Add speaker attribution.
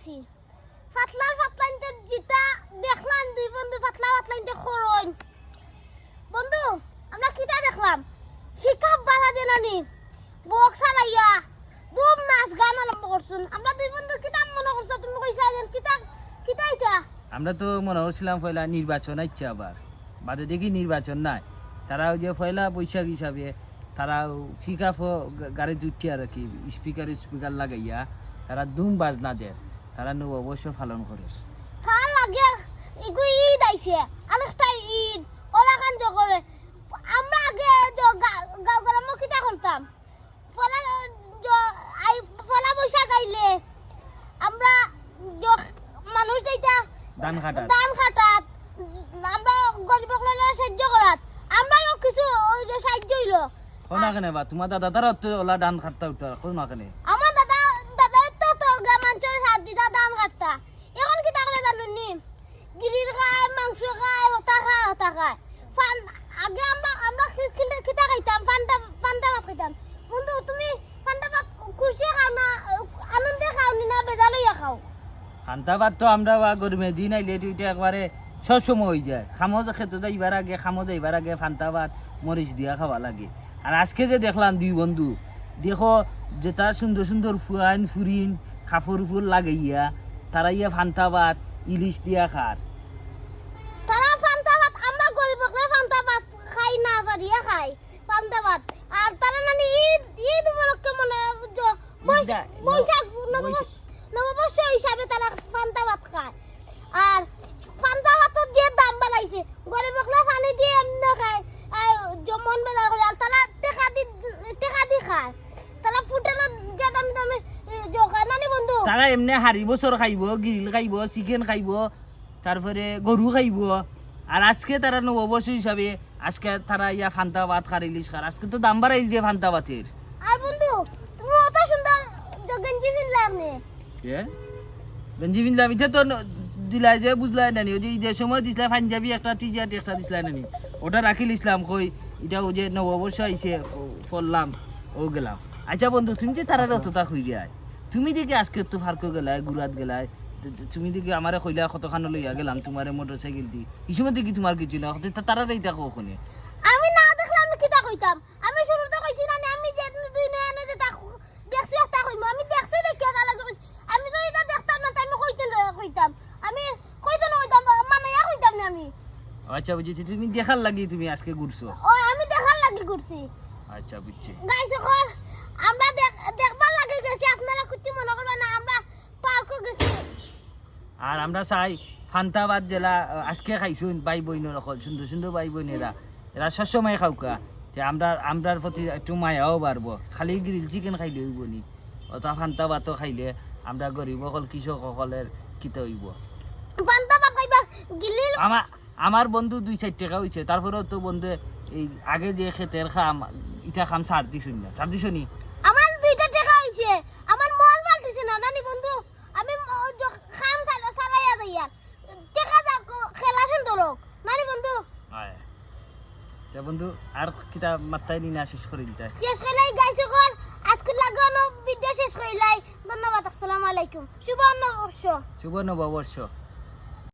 Speaker 1: গেছি পাতলার পাতলাইনতে জিতা, দেখলাম দুই বন্ধু পাতলা পাতলাইনতে খরন বন্ধু, আমরা কিতা দেখলাম? শিকাপ বাড়া দেনানি বক্স চালাইয়া, দুম নাচ গান আরম্ভ করছুন। আমরা দুই বন্ধু কিতা মনে করছ? তুমি কইছা যে কিতা কিতা এটা
Speaker 2: আমরা তো মনে করছিলাম পয়লা নির্বাচন আইচ্ছে আবার। বাদে দেখি নির্বাচন নাই। তারা যে পয়লা বৈশাখ হিসাবে তারা ফিকা গাড়ি জুটি আর কি স্পিকার স্পিকার লাগাইয়া, তারা দুম বাজনা দেয়। তারা নব অবশ্য পালন করে।
Speaker 1: তার লাগে ইগু ঈদ আইছে আরেকটা ঈদ ওরা কান করে আমরা আগে গাঁও গ্রাম কিতা করতাম পলা পলা বৈশাখ আইলে আমরা মানুষ যেটা
Speaker 2: ধান কাটার
Speaker 1: দান খাটাত আমরা গরিব সাহায্য করাত আমরাও কিছু ওই যে সাহায্য হইল।
Speaker 2: কোনা কেনে বা তোমার দাদা তারা তো ওলা ধান কাটতা উঠতা কোনা কেনে
Speaker 1: আমার দাদা দাদা তো তো গ্রামাঞ্চলে সাত দিদা দান কাটতা এখন কি তাকলে জানুনি গিরির খায় মাংস খায় হতা খায় হতা খায় ফান আগে আমরা আমরা কি- কি- কিতা খাইতাম পান্তা পান্তা ভাত খাইতাম বন্ধু তুমি পান্তা ভাত খুশি খাও না আনন্দে খাও নি না বেজার লইয়া খাও
Speaker 2: খান্তাবাদ তো আমরা বা গরমে দিন আইলে এটা একবারে সবসময় হয়ে যায়। খামো খেতে যাইবার আগে খামো যাইবার আগে ফান্তাবাদ মরিচ দিয়া খাওয়া লাগে। আর আজকে যে দেখলাম দুই বন্ধু দেখো যেটা সুন্দর সুন্দর ফুরান ফুরিন কাপড় ফুল লাগাইয়া তারা ইয়া ফান্তাবাদ ইলিশ দিয়া খার
Speaker 1: তারা আমরা গরিব খাই না পারিয়া খাই পান্তা আর তারা নানি ঈদ ঈদ উপলক্ষে মনে জ- বৈশাখ
Speaker 2: বৈশ-
Speaker 1: নববর্ষ নববর্ষ হিসাবে তারা পান্তা ভাত খায় আর পান্তা ভাতত যে দাম বাড়াইছে গরিব লোকরা পানি দিয়ে এমনি খায় আর জ- মন বেজার করে আর তারা টেকা দি টেকা দি খায়। তারা ফুটের যে দাম দামে জোখায় নানি বন্ধু?
Speaker 2: তারা এমনি হারি বছর খাইব গ্রিল খাইব চিকেন খাইব তারপরে গরু খাইব। আর আজকে তারা নববর্ষ হিসাবে আজকে তারা ইয়া ফান্তা ভাত খার ইলিশ খার আজকে তো দাম বাড়াই দিয়ে ফান্তা ভাতের
Speaker 1: আর বন্ধু তুমি অত সুন্দর গেঞ্জি কিনলাম নে
Speaker 2: গঞ্জি বিনলাম এটা তো ন- দিলাই যে বুঝলাই নানি, ওই যে ঈদের সময় দিছিলা পাঞ্জাবি একটা টি শার্ট একটা দিছিলাই নানি। ওটা রাখিল ইসলাম, কই এটা ওই যে নববর্ষ আইসে পড়লাম, ও গেলাম। আচ্ছা বন্ধু, তুমি যে তারা অতটা খুঁই গিয়া তুমি দেখি আজকে তো ফার্ক গেলাই, গুড়াত গেলাই, তো- তো, তুমি দেখি আমারে কইলা কতখান লইয়া গেলাম, তোমারে মোটর সাইকেল দি। এই সময় দেখি তোমার কিছু না তারা এইটা কখনে?
Speaker 1: আমি না দেখলে আমি কিতা কইতাম? আমি শুরুতে কইছি না আমি যে দুই নয়নে যে তাক দেখছি একটা কইম আমি দেখছি দেখি এটা লাগে কইছি। আমি তো এটা দেখতাম না তাই আমি কইতে না- কইতাম আমি কইতে না কইতাম মানে ইয়া কইতাম না আমি
Speaker 2: আচ্ছা বুঝেছি। তুমি দেখার লাগি তুমি আজকে ঘুরছো।
Speaker 1: ও আমি দেখার লাগি করছি
Speaker 2: আচ্ছা বুঝছি।
Speaker 1: গাইস সকল আমরা দেখবার লাগি গেছি আপনারা কুচি মনে করবেন না আমরা পার্কও গেছি।
Speaker 2: আর আমরা চাই ফান্তাবাদ জেলা আজকে খাইছুন বাই বইনের অকল সুন্দর সুন্দর বাই বইনেরা এরা সবসময় খাওকা যে আমরা আমরার প্রতি একটু মায়াও বাড়বো। খালি গ্রিল চিকেন খাইলে হইব নি অথবা ফান্তাবাদও খাইলে আমরা গরিব অকল কৃষক সকলের কিতে হইব।
Speaker 1: কইবা গিলির
Speaker 2: আমার আমার বন্ধু দুই চার টাকা হয়েছে তারপরেও তো বন্ধু এই আগে যে খেতের খাম ইটা খাম সার দিছুন না সার দিছ
Speaker 1: আমার দুইটা টাকা হইছে আমার মল পাল্টিছে না নানি বন্ধু আমি য- খাম চালাইয়া যাইয়া টাকা যাক খেলা সুন্দর নানি বন্ধু।
Speaker 2: আচ্ছা বন্ধু আর কিতা মাত্রাই নি না শেষ করে দিতে
Speaker 1: শেষ কইলাই গাইছে কোন? আজকে লাগানো ভিডিও শেষ কইলাই ধন্যবাদ আসসালামু আলাইকুম। শুভ নববর্ষ।
Speaker 2: শুভ নববর্ষ।